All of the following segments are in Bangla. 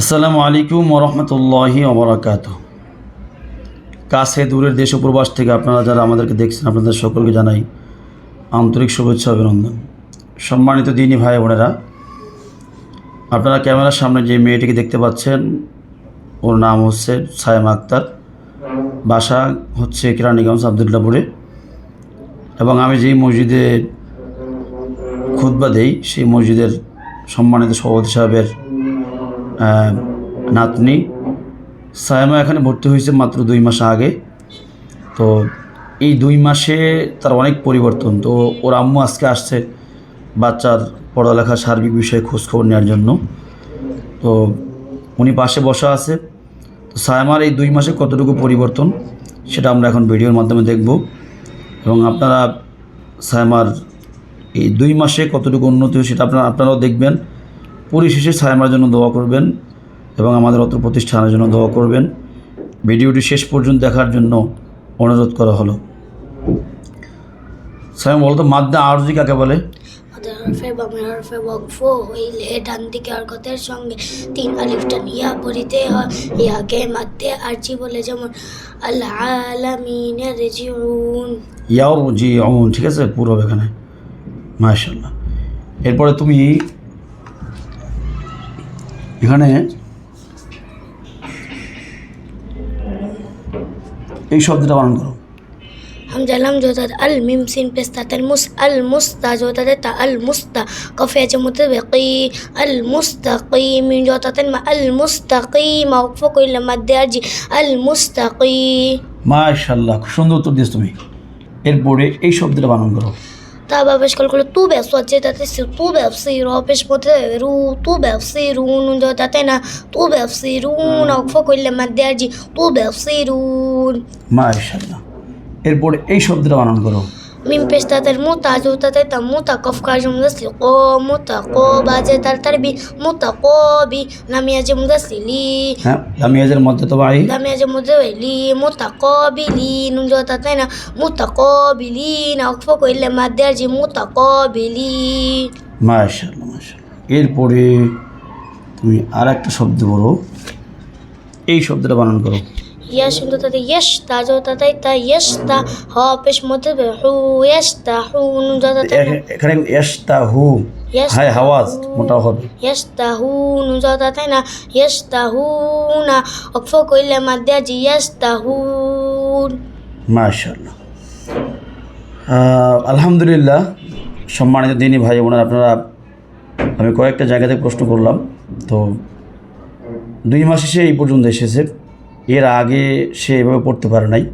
আসসালামু আলাইকুম ওরহমতুল্লাহি ওবরাকাত কাছে দূরের দেশ ও প্রবাস থেকে আপনারা যারা আমাদেরকে দেখছেন, আপনাদের সকলকে জানাই আন্তরিক শুভেচ্ছা অভিনন্দন। সম্মানিত দিনী ভাই বোনেরা, আপনারা ক্যামেরার সামনে যে মেয়েটিকে দেখতে পাচ্ছেন, ওর নাম হচ্ছে সায়েমা আক্তার। বাসা হচ্ছে কেরানীগঞ্জ আবদুল্লাপুরে। এবং আমি যেই মসজিদে খুতবা দেই, সেই মসজিদের সম্মানিত সভাপতি সাহেবের নাতনি। সায়মা এখানে ভর্তি হয়েছে মাত্র দুই মাস আগে। তো এই দুই মাসে তার অনেক পরিবর্তন। তো ওর আম্মু আজকে আসছে বাচ্চার পড়ালেখা, সার্বিক বিষয়ে খোঁজখবর নেওয়ার জন্য। তো উনি পাশে বসা আছে। তো সায়মার এই দুই মাসে কতটুকু পরিবর্তন সেটা আমরা এখন ভিডিওর মাধ্যমে দেখব। এবং আপনারা সায়মার এই দুই মাসে কতটুকু উন্নতি হয়েছে সেটা আপনারা আপনারাও দেখবেন। পরিশেষে ছায়ামার জন্য দোয়া করবেন এবং আমাদের অত্র প্রতিষ্ঠানের জন্য দোয়া করবেন। ভিডিওটি শেষ পর্যন্ত দেখার জন্য অনুরোধ করা হলো। সায়াম বলতো মাদ্দা আরজি কাকে বলে? ওদের হরফে বামের হরফে ওয়াকফ হইলে ডান দিকে হরকতের সঙ্গে তিন পড়িতে হয়। ইয়াকে আরজি বলে যেমন আল্লাহ আলামিনের রেজিউন ইয়াও জি অমন ঠিক আছে পুরো এখানে। মাশাল্লাহ এরপরে তুমি এখানে এই শব্দটা বানান করো। হামজালাম জোতাদ আল মিম সিন পেস্তাতের মুস আল মুস্তা জোতাতে তা আল মুস্তা কফে আছে মুতবেকি আল মুস্তাকি মিন জোতাতে মা আল মুস্তাকি মাওকফ কইলে মাদ্দে আরজি আল মুস্তাকি। মাশাল্লাহ খুব সুন্দর উত্তর দিয়েছ তুমি। এরপরে এই শব্দটা বানান করো। Taba vez calculo tu be so che tate si tu be si ro pes pote o tubo é o ciro, não deu até na tu be si ru na fo ko le madde arji tu be si ru মাশাল্লাহ এরপরে এই শব্দটা বানান করো ka jum da si ko mu ta ko ba je tar tar bi mu ta ko bi na mi aje mu da si li হ্যাঁ লামিয়াজের মধ্যে তো ভাই da aje mu da li mu ko bi li nun jo tate na ko bi li na fo ko le madde arji mu ko bi li মাশাল্লাহ মাশাল্লাহ এরপরে তুমি আর একটা শব্দ বলো এই শব্দটা বানান করো يش انتو تتي يشتا جو تتي تا يشتا ها بش متبحو يشتا حو نجو تتي এখ- এখানে এস্তা হু يشتا হাই হাওয়াজ মোটা হবে يشتا هو نجو تتي نا يشتا هو نا اكفو كل ما دجي يشتا هو মাশাল্লাহ আহ, আলহামদুলিল্লাহ সম্মানিত দিনী ভাই বোনেরা আপনারা আমি কয়েকটা জায়গা থেকে প্রশ্ন করলাম তো দুই মাস এসে এই পর্যন্ত এসেছে এর আগে সে এভাবে পড়তে পারে নাই।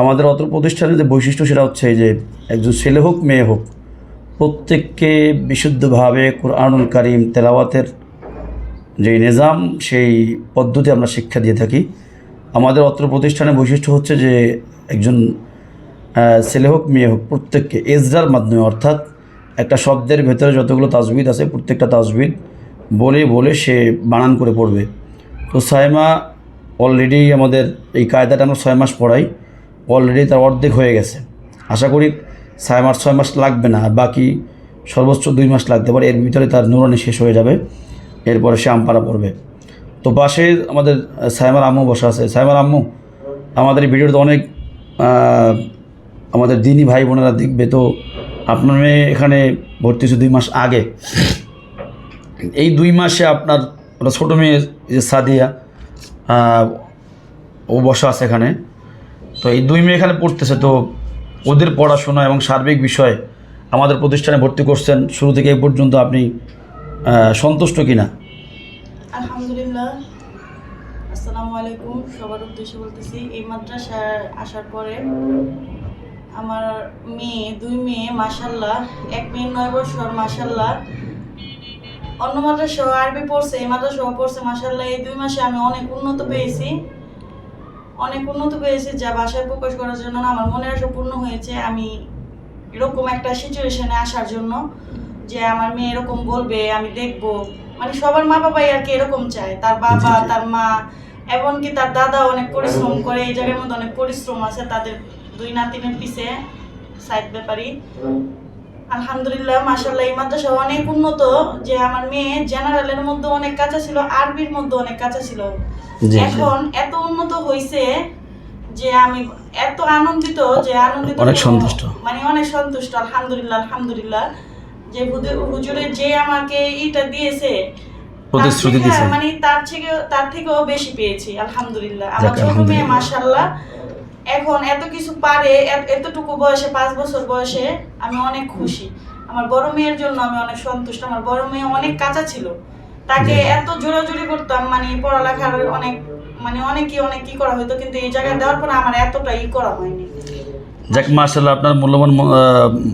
আমাদের অত প্রতিষ্ঠানের যে বৈশিষ্ট্য সেটা হচ্ছে যে একজন ছেলে হোক, মেয়ে হোক, প্রত্যেককে বিশুদ্ধভাবে কোরআনুল কারিম তেলাওয়াতের যে নিজাম, সেই পদ্ধতি আমরা শিক্ষা দিয়ে থাকি। আমাদের অত্র প্রতিষ্ঠানের বৈশিষ্ট্য হচ্ছে যে একজন ছেলে হোক, মেয়ে হোক, প্রত্যেককে এজরার মাধ্যমে, অর্থাৎ একটা শব্দের ভেতরে যতগুলো তাজবিদ আছে, প্রত্যেকটা তাজবিদ বলে বলে সে বানান করে পড়বে। তো সাইমা অলরেডি আমাদের এই কায়দাটা আমরা ছয় মাস পড়াই অলরেডি তার অর্ধেক হয়ে গেছে। আশা করি ছয় সাইমার ছয় মাস লাগবে না, আর বাকি সর্বোচ্চ দুই মাস লাগতে পারে, এর ভিতরে তার নুরানি শেষ হয়ে যাবে, এরপরে সে আমপারা পড়বে। তো পাশে আমাদের সাইমার আম্মু বসা আছে। সাইমার আম্মু, আমাদের এই ভিডিওতে অনেক আমাদের দিনী ভাই বোনেরা দেখবে তো, আপনার মেয়ে এখানে ভর্তি হয়েছে দুই মাস আগে। এই দুই মাসে আপনার ছোটো মেয়ে সাদিয়া ও বসা আছে এখানে। তো এই দুই মেয়ে এখানে পড়তেছে, তো ওদের পড়াশোনা এবং সার্বিক বিষয় আমাদের প্রতিষ্ঠানে ভর্তি করছেন। শুরু থেকে এই পর্যন্ত আপনি সন্তুষ্ট কিনা? আলহামদুলিল্লাহ। আসসালামু আলাইকুম। সবার উদ্দেশ্যে বলতেছি, এই আসার পরে আমার মেয়ে, দুই মেয়ে মাসাল্লাহ এক মেয়ে নয় বছর মাসাল্লাহ অন্য মাদ্রাসাও আরবি পড়ছে এই মাদ্রাসাও পড়ছে মাসাল্লাহ এই দুই মাসে আমি অনেক উন্নত পেয়েছি। অনেক উন্নত পেয়েছি যা ভাষায় প্রকাশ করার জন্য আমার মনের আশা পূর্ণ হয়েছে। আমি এরকম একটা সিচুয়েশনে আসার জন্য যে আমার মেয়ে এরকম বলবে আমি দেখব। মানে সবার মা বাবাই আর কি এরকম চায়। তার বাবা। তার মা এমনকি তার দাদা অনেক পরিশ্রম করে এই জায়গার মধ্যে অনেক পরিশ্রম আছে তাদের দুই নাতিনের পিছে সাইড ব্যাপারী আলহামদুলিল্লাহ মাশাল্লাহ এই মাদ্রাসা অনেক উন্নত যে আমার মেয়ে জেনারেলের মধ্যে অনেক কাঁচা ছিল আরবির মধ্যে অনেক কাঁচা ছিল। এখন এত উন্নত হয়েছে যে আমি এত আনন্দিত যে আনন্দিত অনেক সন্তুষ্ট। মানে অনেক সন্তুষ্ট আলহামদুলিল্লাহ আলহামদুলিল্লাহ যে হুজুরে যে আমাকে ইটা দিয়েছে প্রতিশ্রুতি দিয়েছে। মানে তার থেকে তার থেকেও বেশি পেয়েছি আলহামদুলিল্লাহ আমার ছোট মেয়ে আলহামদুলিল্লাহ। এখন এত কিছু পারে এত- এতটুকু বয়সে পাঁচ বছর বয়সে আমি অনেক খুশি। আমার বড় মেয়ের জন্য আমি অনেক সন্তুষ্ট। আমার বড় মেয়ে অনেক কাঁচা ছিল। তাকে এত জোরাজুরি করতাম মানে পড়ালেখার অনেক মানে অনেকই অনেক কি করা হতো কিন্তু এই জায়গায় দেওয়ার পর আমার এতটা ই করা হয়নি। যাক মার্শাল্লাহ আপনার মূল্যবান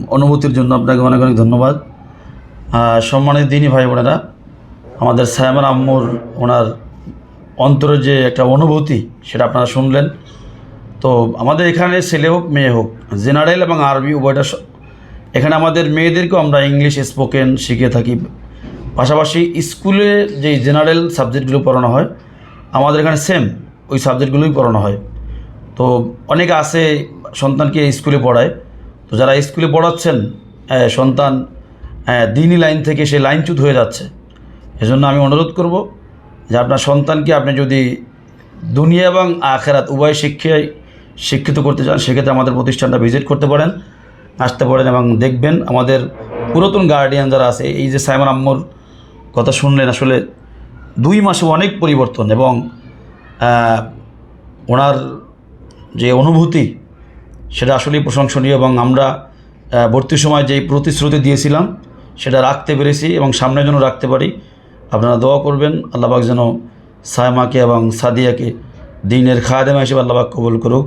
অনুভূতির জন্য আপনাকে অনেক অনেক ধন্যবাদ। আহ, সম্মানিত দিনী ভাই বোনেরা আমাদের সায়মান আম্মুর ওনার অন্তরের যে একটা অনুভূতি সেটা আপনারা শুনলেন। তো আমাদের এখানে ছেলে হোক, মেয়ে হোক জেনারেল এবং আরবি উভয়টা এখানে আমাদের মেয়েদেরকেও আমরা ইংলিশ স্পোকেন শিখে থাকি। পাশাপাশি স্কুলে যে জেনারেল সাবজেক্টগুলো পড়ানো হয়, আমাদের এখানে সেম ওই সাবজেক্টগুলোই পড়ানো হয়। তো অনেকে আছে সন্তানকে স্কুলে পড়ায়। তো যারা স্কুলে পড়াচ্ছেন সন্তান দিনই লাইন থেকে সে লাইনচ্যুত হয়ে যাচ্ছে। এজন্য আমি অনুরোধ করব যে আপনার সন্তানকে আপনি যদি দুনিয়া এবং আখেরাত উভয় শিক্ষায় শিক্ষিত করতে চান, সেক্ষেত্রে আমাদের প্রতিষ্ঠানটা ভিজিট করতে পারেন, আসতে পারেন এবং দেখবেন আমাদের পুরাতন গার্ডিয়ান যারা আছে, এই যে সাইমন আম্মুর কথা শুনলেন, আসলে দুই মাসে অনেক পরিবর্তন এবং ওনার যে অনুভূতি, সেটা আসলেই প্রশংসনীয় এবং আমরা ভর্তির সময় যেই প্রতিশ্রুতি দিয়েছিলাম, সেটা রাখতে পেরেছি এবং সামনে যেন রাখতে পারি। আপনারা দোয়া করবেন আল্লাহবাক যেন সায়মাকে এবং সাদিয়াকে দিনের খাদেমা হিসেবে আল্লাহবাক কবুল করুক।